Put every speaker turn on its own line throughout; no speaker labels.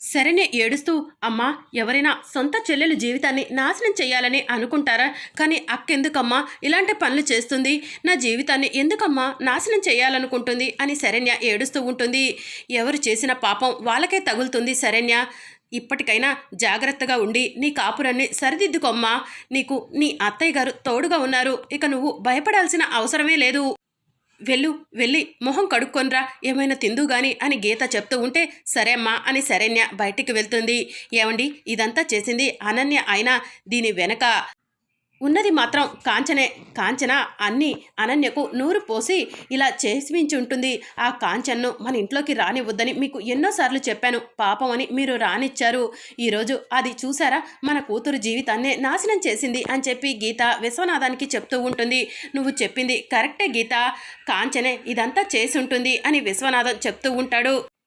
శరణ్య ఏడుస్తూ అమ్మా ఎవరైనా సొంత చెల్లెలు జీవితాన్ని నాశనం చేయాలని అనుకుంటారా? కానీ అక్కెందుకమ్మా? ఇలాంటి పనులు చేస్తుంది. నా జీవితాన్ని ఎందుకమ్మా నాశనం చేయాలనుకుంటుంది? అని శరణ్య ఏడుస్తూ ఉంటుంది. ఎవరు చేసిన పాపం వాళ్ళకే తగులుతుంది శరణ్య. ఇప్పటికైనా జాగ్రత్తగా ఉండి నీ కాపురాన్ని సరిదిద్దుకోమ్మా. నీకు నీ అత్తయ్య గారు తోడుగా ఉన్నారు. ఇక నువ్వు భయపడాల్సిన అవసరమే లేదు. వెళ్ళు వెళ్ళి మొహం కడుక్కొనరా ఏమైనా తిందు గాని అని గీత చెప్తూ ఉంటే సరే అమ్మా అని శరణ్య బయటికి వెళ్తుంది. ఏమండి ఇదంతా చేసింది అనన్య అయినా దీని వెనక ఉన్నది మాత్రం కాంచనే కాంచన అన్ని అనన్యకు నూరు పోసి ఇలా చేసిమించి ఉంటుంది ఆ కాంచన్ను మన ఇంట్లోకి రానివ్వద్దని మీకు ఎన్నోసార్లు చెప్పాను. పాపం అని మీరు రానిచ్చారు. ఈరోజు అది చూసారా? మన కూతురు జీవితాన్నే నాశనం చేసింది అని చెప్పి గీత విశ్వనాథానికి చెప్తూ ఉంటుంది. నువ్వు చెప్పింది కరెక్టే గీత. కాంచనే ఇదంతా చేసి ఉంటుంది అని విశ్వనాథం చెప్తూ ఉంటాడు.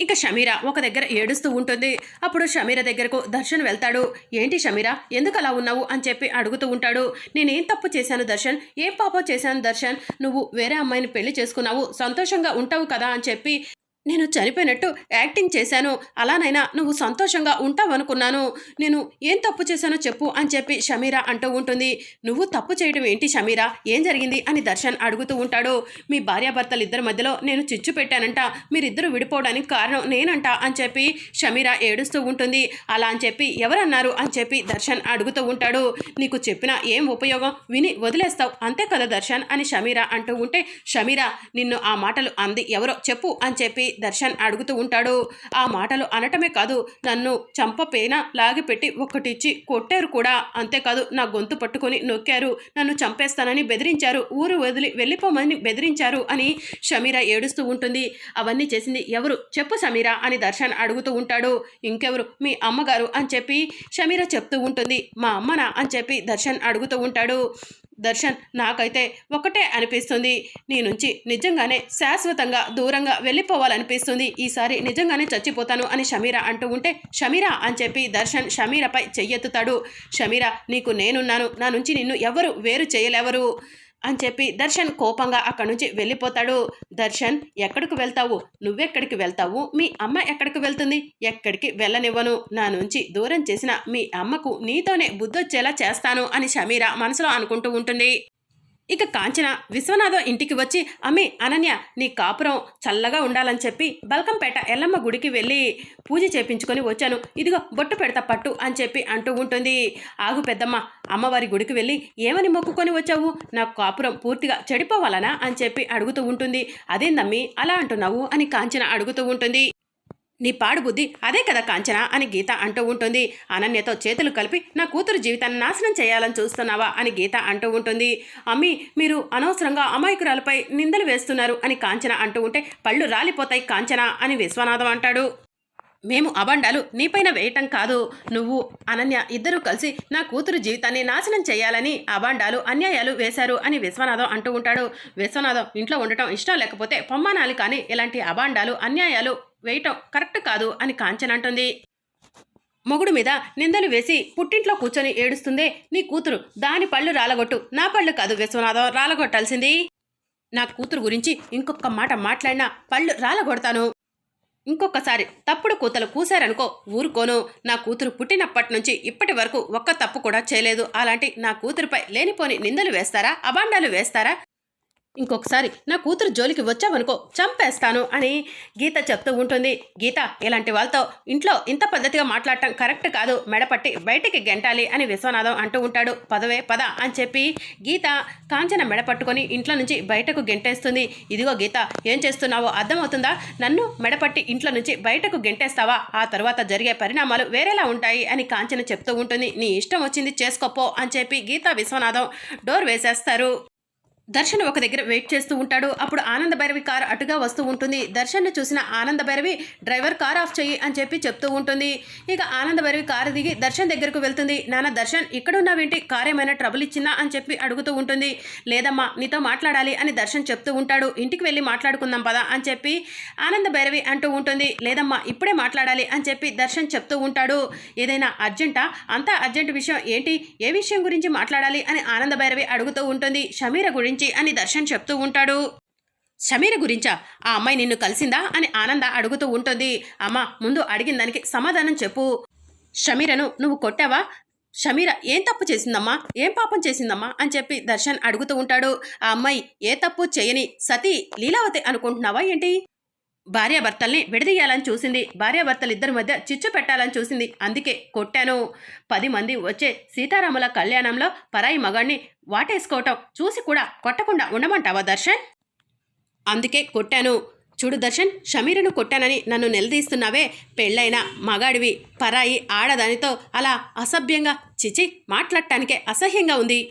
ఇక షమీరా ఒక దగ్గర ఏడుస్తూ ఉంటుంది. అప్పుడు షమీర దగ్గరకు దర్శన్ వెళ్తాడు. ఏంటి షమీరా? ఎందుకు అలా ఉన్నావు? అని చెప్పి అడుగుతూ ఉంటాడు. నేనేం తప్పు చేశాను దర్శన్? ఏం పాపం చేశాను దర్శన్? నువ్వు వేరే అమ్మాయిని పెళ్ళి చేసుకున్నావు. సంతోషంగా ఉంటావు కదా? అని చెప్పి నేను చనిపోయినట్టు యాక్టింగ్ చేశాను. అలానైనా నువ్వు సంతోషంగా ఉంటావనుకున్నాను. నేను ఏం తప్పు చేశానో చెప్పు అని చెప్పి షమీరా అంటూ ఉంటుంది. నువ్వు తప్పు చేయడం ఏంటి షమీరా? ఏం జరిగింది? అని దర్శన్ అడుగుతూ ఉంటాడు. మీ భార్యాభర్తలు ఇద్దరి మధ్యలో నేను చిచ్చు పెట్టానంట. మీరిద్దరు విడిపోవడానికి కారణం నేనంట అని చెప్పి షమీరా ఏడుస్తూ ఉంటుంది. అలా అని చెప్పి ఎవరన్నారు అని చెప్పి దర్శన్ అడుగుతూ ఉంటాడు. నీకు చెప్పిన ఏం ఉపయోగం? విని వదిలేస్తావు. అంతే కదా దర్శన్? అని షమీరా అంటూ ఉంటే షమీరా నిన్ను ఆ మాటలు అంది ఎవరో చెప్పు అని చెప్పి దర్శన్ అడుగుతూ ఉంటాడు. ఆ మాటలు అనటమే కాదు నన్ను చంపపేన లాగిపెట్టి ఒక్కటిచ్చి కొట్టారు కూడా. అంతేకాదు నా గొంతు పట్టుకొని నొక్కారు. నన్ను చంపేస్తానని బెదిరించారు. ఊరు వదిలి వెళ్ళిపోమని బెదిరించారు అని షమీరా ఏడుస్తూ ఉంటుంది. అవన్నీ చేసింది ఎవరు? చెప్పు సమీరా అని దర్శన్ అడుగుతూ ఉంటాడు. ఇంకెవరు? మీ అమ్మగారు అని చెప్పి షమీరా చెప్తూ ఉంటుంది. మా అమ్మనా అని చెప్పి దర్శన్ అడుగుతూ ఉంటాడు. దర్శన్ నాకైతే ఒకటే అనిపిస్తుంది. నీ నుంచి నిజంగానే శాశ్వతంగా దూరంగా వెళ్ళిపోవాలనిపిస్తుంది. ఈసారి నిజంగానే చచ్చిపోతాను అని షమీరా అంటూ ఉంటే షమీరా అని చెప్పి దర్శన్ షమీరాపై చెయ్యెత్తుతాడు. షమీరా నీకు నేనున్నాను. నా నుంచి నిన్ను ఎవరు వేరు చేయలేవరు. అని చెప్పి దర్శన్ కోపంగా అక్కడి నుంచి వెళ్ళిపోతాడు. దర్శన్ ఎక్కడికి వెళ్తావు? నువ్వెక్కడికి వెళ్తావు? మీ అమ్మ ఎక్కడికి వెళ్తుంది? ఎక్కడికి వెళ్ళనివ్వను. నా నుంచి దూరం చేసిన మీ అమ్మకు నీతోనే బుద్ధొచ్చేలా చేస్తాను అని షమీరా మనసులో అనుకుంటూ ఉంటుంది. ఇక కాంచన విశ్వనాథం ఇంటికి వచ్చి అమ్మి అనన్య నీ కాపురం చల్లగా ఉండాలని చెప్పి బల్కంపేట ఎల్లమ్మ గుడికి వెళ్ళి పూజ చేపించుకొని వచ్చాను. ఇదిగో బొట్టు పెడతా పట్టు అని చెప్పి అంటూ ఉంటుంది. ఆగు పెద్దమ్మ అమ్మవారి గుడికి వెళ్ళి ఏమని మొక్కుకొని వచ్చావు? నా కాపురం పూర్తిగా చెడిపోవాలనా? అని చెప్పి అడుగుతూ ఉంటుంది. అదేందమ్మి అలా అంటున్నావు? అని కాంచన అడుగుతూ ఉంటుంది. నీ పాడు బుద్ధి అదే కదా కాంచన అని గీత అంటూ ఉంటుంది. అనన్యతో చేతులు కలిపి నా కూతురు జీవితాన్ని నాశనం చేయాలని చూస్తున్నావా అని గీత అంటూ ఉంటుంది. అమ్మి మీరు అనవసరంగా అమాయకురాలపై నిందలు వేస్తున్నారు అని కాంచన అంటూ ఉంటే పళ్ళు రాలిపోతాయి కాంచన అని విశ్వనాథం అంటాడు. మేము అబండాలు నీపైన వేయటం కాదు. నువ్వు అనన్య ఇద్దరూ కలిసి నా కూతురు జీవితాన్ని నాశనం చేయాలని అబాండాలు అన్యాయాలు వేశారు అని విశ్వనాథం అంటూ ఉంటాడు. విశ్వనాథం ఇంట్లో ఉండటం ఇష్టం లేకపోతే పొమ్మనాలి కానీ ఇలాంటి అబాండాలు అన్యాయాలు వేయటం కరెక్ట్ కాదు అని కాంచన అంటుంది. మొగుడు మీద నిందలు వేసి పుట్టింట్లో కూర్చొని ఏడుస్తుందే నీ కూతురు. దాని పళ్ళు రాలగొట్టు. నా పళ్ళు కాదు విశ్వనాథం రాలగొట్టాల్సింది. నా కూతురు గురించి ఇంకొక మాట మాట్లాడినా పళ్ళు రాలగొడతాను. ఇంకొకసారి తప్పుడు కూతలు కూశారనుకో ఊరుకోను. నా కూతురు పుట్టినప్పటి నుంచి ఇప్పటి వరకు ఒక్క తప్పు కూడా చేయలేదు. అలాంటి నా కూతురుపై లేనిపోని నిందలు వేస్తారా? అబాండాలు వేస్తారా? ఇంకొకసారి నా కూతురు జోలికి వచ్చావనుకో చంపేస్తాను అని గీత చెప్తూ ఉంటుంది. గీత ఇలాంటి వాళ్ళతో ఇంట్లో ఇంత పద్ధతిగా మాట్లాడటం కరెక్ట్ కాదు. మెడపట్టి బయటికి గెంటాలి అని విశ్వనాథం అంటూ ఉంటాడు. పదవే పద అని చెప్పి గీత కాంచన మెడపట్టుకొని ఇంట్లో నుంచి బయటకు గెంటేస్తుంది. ఇదిగో గీత ఏం చేస్తున్నావో అర్థమవుతుందా? నన్ను మెడపట్టి ఇంట్లో నుంచి బయటకు గెంటేస్తావా? ఆ తర్వాత జరిగే పరిణామాలు వేరేలా ఉంటాయి అని కాంచన చెప్తూ ఉంటుంది. నీ ఇష్టం వచ్చింది చేసుకోపో అని చెప్పి గీత విశ్వనాథం డోర్ వేసేస్తారు. దర్శన్ ఒక దగ్గర వెయిట్ చేస్తూ ఉంటాడు. అప్పుడు ఆనంద భైరవి కార్ అటుగా వస్తూ ఉంటుంది. దర్శన్ను చూసిన ఆనంద భైరవి డ్రైవర్ కార్ ఆఫ్ చెయ్యి అని చెప్పి చెప్తూ ఉంటుంది. ఇక ఆనంద భైరవి కారు దిగి దర్శన్ దగ్గరకు వెళ్తుంది. నాన్న దర్శన్ ఇక్కడున్నావేంటి? కార్ ఏమైనా ట్రబుల్ ఇచ్చిందా? అని చెప్పి అడుగుతూ ఉంటుంది. లేదమ్మా నీతో మాట్లాడాలి అని దర్శన్ చెప్తూ ఉంటాడు. ఇంటికి వెళ్ళి మాట్లాడుకుందాం పదా అని చెప్పి ఆనంద భైరవి అంటూ ఉంటుంది. లేదమ్మా ఇప్పుడే మాట్లాడాలి అని చెప్పి దర్శన్ చెప్తూ ఉంటాడు. ఏదైనా అర్జెంటా? అంతా అర్జెంట్ విషయం ఏంటి? ఏ విషయం గురించి మాట్లాడాలి? అని ఆనంద భైరవి అడుగుతూ ఉంటుంది. షమీర గురించి అని దర్శన్ చెప్తూ ఉంటాడు. షమీర గురించా? ఆ అమ్మాయి నిన్ను కలిసిందా? అని ఆనంద అడుగుతూ ఉంటుంది. అమ్మ ముందు అడిగిన దానికి సమాధానం చెప్పు. షమీరను నువ్వు కొట్టావా? షమీర ఏం తప్పు చేసిందమ్మా? ఏం పాపం చేసిందమ్మా? అని చెప్పి దర్శన్ అడుగుతూ ఉంటాడు. ఆ అమ్మాయి ఏ తప్పు చేయని సతీ లీలావతి అనుకుంటున్నావా ఏంటి? భార్యాభర్తల్ని విడదీయాలని చూసింది. భార్యాభర్తలిద్దరి మధ్య చిచ్చు పెట్టాలని చూసింది. అందుకే కొట్టాను. పది మంది వచ్చే సీతారాముల కళ్యాణంలో పరాయి మగాణ్ణి వాటేసుకోవటం చూసి కూడా కొట్టకుండా ఉండమంటావా దర్శన్? అందుకే కొట్టాను. చూడు దర్శన్ షమీరను కొట్టానని నన్ను నిలదీస్తున్నావే. పెళ్ళైన మగాడివి పరాయి ఆడదానితో అలా అసభ్యంగా చిచి మాట్లాడటానికే అసహ్యంగా ఉంది.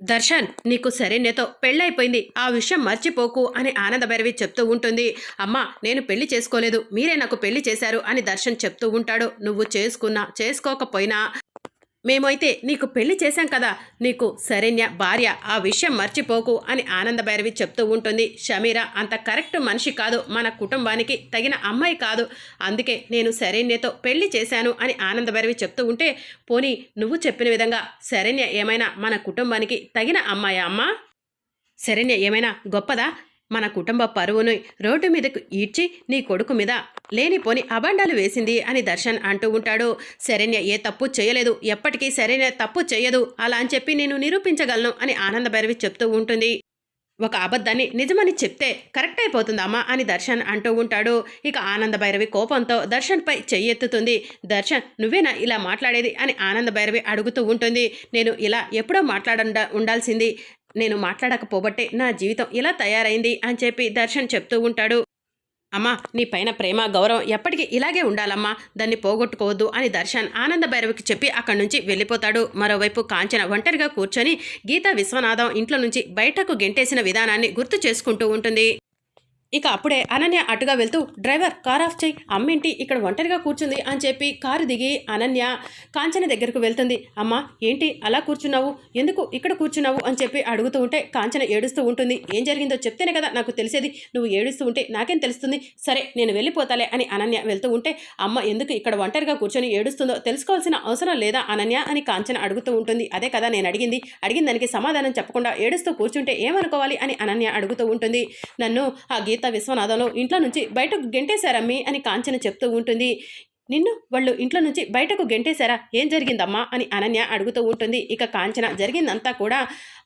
దర్శన్ నీకు శరణ్యతో పెళ్ళైపోయింది. ఆ విషయం మర్చిపోకు అని ఆనందభైరవి చెప్తూ ఉంటుంది. అమ్మా నేను పెళ్ళి చేసుకోలేదు. మీరే నాకు పెళ్ళి చేశారు అని దర్శన్ చెప్తూ ఉంటాడు. నువ్వు చేసుకున్నా చేసుకోకపోయినా మేమైతే నీకు పెళ్ళి చేశాం కదా నీకు శరణ్య భార్య ఆ విషయం మర్చిపోకు అని ఆనందభైరవి చెప్తూ ఉంటుంది. షమీరా అంత కరెక్ట్ మనిషి కాదు మన కుటుంబానికి తగిన అమ్మాయి కాదు. అందుకే నేను శరణ్యతో పెళ్ళి చేశాను అని ఆనందభైరవి చెప్తూ ఉంటే పోనీ నువ్వు చెప్పిన విధంగా శరణ్య ఏమైనా మన కుటుంబానికి తగిన అమ్మాయా అమ్మా? శరణ్య ఏమైనా గొప్పదా? మన కుటుంబ పరువును రోడ్డు మీదకు ఈడ్చి నీ కొడుకు మీద లేనిపోని అబండాలు వేసింది అని దర్శన్ అంటూ ఉంటాడు. శరణ్య ఏ తప్పు చేయలేదు. ఎప్పటికీ శరణ్య తప్పు చేయదు. అలా అని చెప్పి నేను నిరూపించగలను అని ఆనంద భైరవి చెప్తూ ఉంటుంది. ఒక అబద్ధాన్ని నిజమని చెప్తే కరెక్ట్ అయిపోతుందమ్మా అని దర్శన్ అంటూ ఉంటాడు. ఇక ఆనంద భైరవి కోపంతో దర్శన్పై చెయ్యెత్తుతుంది. దర్శన్ నువ్వేనా ఇలా మాట్లాడేది? అని ఆనంద భైరవి అడుగుతూ ఉంటుంది. నేను ఇలా ఎప్పుడో మాట్లాడ ఉండాల్సింది. నేను మాట్లాడకపోబట్టే నా జీవితం ఇలా తయారైంది అని చెప్పి దర్శన్ చెప్తూ ఉంటాడు. అమ్మా నీ పైన ప్రేమ గౌరవం ఎప్పటికీ ఇలాగే ఉండాలమ్మా. దాన్ని పోగొట్టుకోవద్దు అని దర్శన్ ఆనంద భైరవికి చెప్పి అక్కడి నుంచి వెళ్ళిపోతాడు. మరోవైపు కాంచన ఒంటరిగా కూర్చొని గీతా విశ్వనాథం ఇంట్లో నుంచి బయటకు గెంటేసిన విధానాన్ని గుర్తు చేసుకుంటూ ఉంటుంది. ఇక అప్పుడే అనన్య అటుగా వెళ్తూ డ్రైవర్ కార్ ఆఫ్ చేయి. అమ్మేంటి? ఇక్కడ ఒంటరిగా కూర్చుంది అని చెప్పి కారు దిగి అనన్య కాంచన దగ్గరకు వెళ్తుంది. అమ్మ ఏంటి? అలా కూర్చున్నావు? ఎందుకు ఇక్కడ కూర్చున్నావు? అని చెప్పి అడుగుతూ ఉంటే కాంచన ఏడుస్తూ ఉంటుంది. ఏం జరిగిందో చెప్తేనే కదా నాకు తెలిసేది. నువ్వు ఏడుస్తూ ఉంటే నాకేం తెలుస్తుంది? సరే నేను వెళ్ళిపోతాలే అని అనన్య వెళ్తూ ఉంటే అమ్మ ఎందుకు ఇక్కడ ఒంటరిగా కూర్చొని ఏడుస్తుందో తెలుసుకోవాల్సిన అవసరం లేదా అనన్య? అని కాంచన అడుగుతూ ఉంటుంది. అదే కదా నేను అడిగింది. అడిగిన దానికి సమాధానం చెప్పకుండా ఏడుస్తూ కూర్చుంటే ఏమనుకోవాలి? అని అనన్య అడుగుతూ ఉంటుంది. నన్ను ఆ గీత విశ్వనాథంలో ఇంట్లో నుంచి బయటకు గెంటేశారమ్మి అని కాంచన చెప్తూ ఉంటుంది. నిన్ను వాళ్ళు ఇంట్లో నుంచి బయటకు గెంటేశారా? ఏం జరిగిందమ్మా? అని అనన్య అడుగుతూ ఉంటుంది. ఇక కాంచన జరిగిందంతా కూడా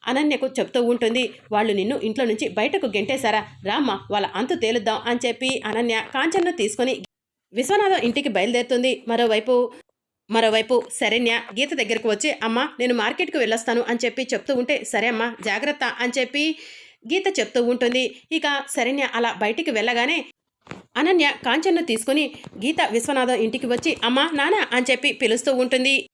అనన్యకు చెప్తూ ఉంటుంది. వాళ్ళు నిన్ను ఇంట్లో నుంచి బయటకు గెంటేశారా? రామ్మా వాళ్ళ అంతు తేలుద్దాం అని చెప్పి అనన్య కాంచనను తీసుకొని విశ్వనాథం ఇంటికి బయలుదేరుతుంది. మరోవైపు మరోవైపు శరణ్య గీత దగ్గరకు వచ్చి అమ్మ నేను మార్కెట్కు వెళ్ళొస్తాను అని చెప్పి చెప్తూ ఉంటే సరే అమ్మా జాగ్రత్త అని చెప్పి గీత చెప్తూ ఉంటుంది. ఇక శరణ్య అలా బయటికి వెళ్ళగానే అనన్య కాంచన్ను తీసుకుని గీత విశ్వనాథం ఇంటికి వచ్చి అమ్మా నానా అని చెప్పి పిలుస్తూ ఉంటుంది.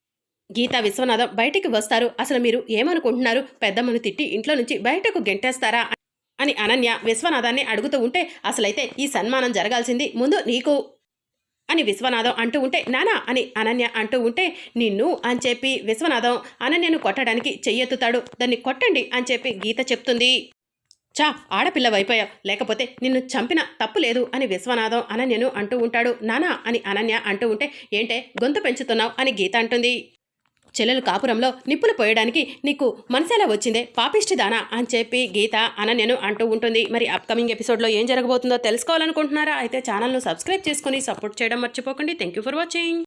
గీత విశ్వనాథం బయటికి వస్తారు. అసలు మీరు ఏమనుకుంటున్నారు? పెద్దమ్మను తిట్టి ఇంట్లో నుంచి బయటకు గెంటేస్తారా? అని అనన్య విశ్వనాథాన్ని అడుగుతూ ఉంటే అసలైతే ఈ సన్మానం జరగాల్సింది ముందు నీకు అని విశ్వనాథం అంటూ ఉంటే నానా అని అనన్య అంటూ ఉంటే నిన్ను అని చెప్పి విశ్వనాథం అనన్యను కొట్టడానికి చెయ్యెత్తుతాడు. దాన్ని కొట్టండి అని చెప్పి గీత చెప్తుంది. చా ఆడపిల్ల వైపోయావు లేకపోతే నిన్ను చంపిన తప్పు లేదు అని విశ్వనాథం అనన్యను అంటూ ఉంటాడు. నానా అని అనన్య అంటూ ఉంటే ఏంటే గొంతు పెంచుతున్నావు అని గీత అంటుంది. చెల్లెలు కాపురంలో నిప్పులు పోయడానికి నీకు మనసేలా వచ్చిందే? పాపిష్టిదానా? అని చెప్పి గీత అనన్యను అంటూ ఉంటుంది. మరి అప్కమింగ్ ఎపిసోడ్లో ఏం జరగబోతుందో తెలుసుకోవాలనుకుంటున్నారా? అయితే ఛానల్ను సబ్స్క్రైబ్ చేసుకుని సపోర్ట్ చేయడం మర్చిపోకండి. Thank you for watching